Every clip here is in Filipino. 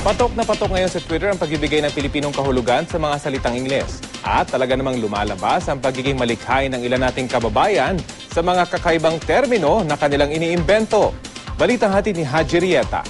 Patok na patok ngayon sa Twitter ang pagbibigay ng Pilipinong kahulugan sa mga salitang Ingles. At talaga namang lumalabas ang pagiging malikhain ng ilan nating kababayan sa mga kakaibang termino na kanilang iniimbento. Balitang hatid ni Haji Rieta.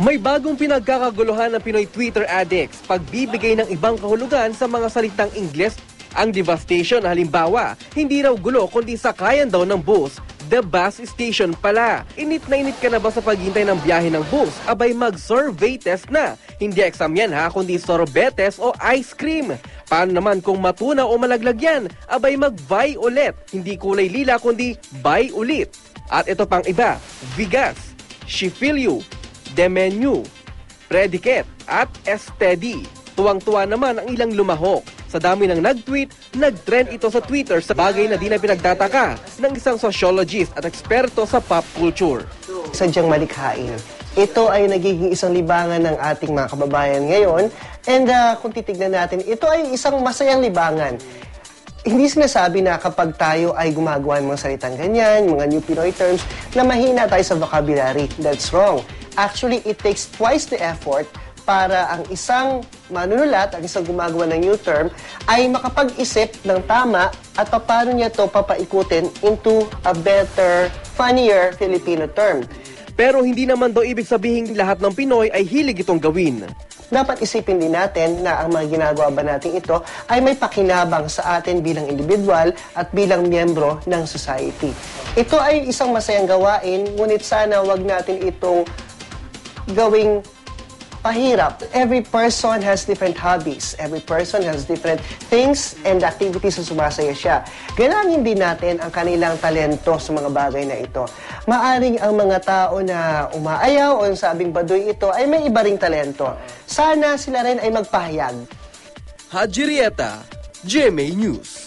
May bagong pinagkakaguluhan ng Pinoy Twitter addicts pagbibigay ng ibang kahulugan sa mga salitang Ingles. Ang devastation halimbawa, hindi raw gulo kundi sakayan daw ng bus. The bus station pala. Init na init ka na ba sa paghintay ng biyahe ng bus? Abay mag-survey test na. Hindi exam yan ha, kundi sorbetes o ice cream. Paano naman kung matuna o malaglag yan? Abay mag-buy ulit. Hindi kulay lila kundi buy ulit. At ito pang iba, Vigas, Shifilyu, Demenu, Predicate at Steady. Tuwang-tuwa naman ang ilang lumahok. Sa dami ng nag-tweet, nag-trend ito sa Twitter sa bagay na di na pinagtataka ng isang sociologist at eksperto sa pop culture. sadyang malikhain. Ito ay nagiging isang libangan ng ating mga kababayan ngayon. And uh, kung titignan natin, ito ay isang masayang libangan. Hindi sinasabi na kapag tayo ay gumagawa ng mga salitang ganyan, mga new Pinoy terms, na mahina tayo sa vocabulary. That's wrong. Actually, it takes twice the effort para ang isang manunulat, ang isang gumagawa ng new term, ay makapag-isip ng tama at paano niya to papaikutin into a better, funnier Filipino term. Pero hindi naman daw ibig sabihin lahat ng Pinoy ay hilig itong gawin. dapat isipin din natin na ang mga ginagawa ba natin ito ay may pakinabang sa atin bilang individual at bilang miyembro ng society. Ito ay isang masayang gawain, ngunit sana wag natin itong gawing pahirap. Every person has different hobbies. Every person has different things and activities na sumasaya siya. Ganangin din natin ang kanilang talento sa mga bagay na ito. Maaring ang mga tao na umaayaw o sabing baduy ito ay may iba ring talento. Sana sila rin ay magpahayag. Haji Rieta, GMA News.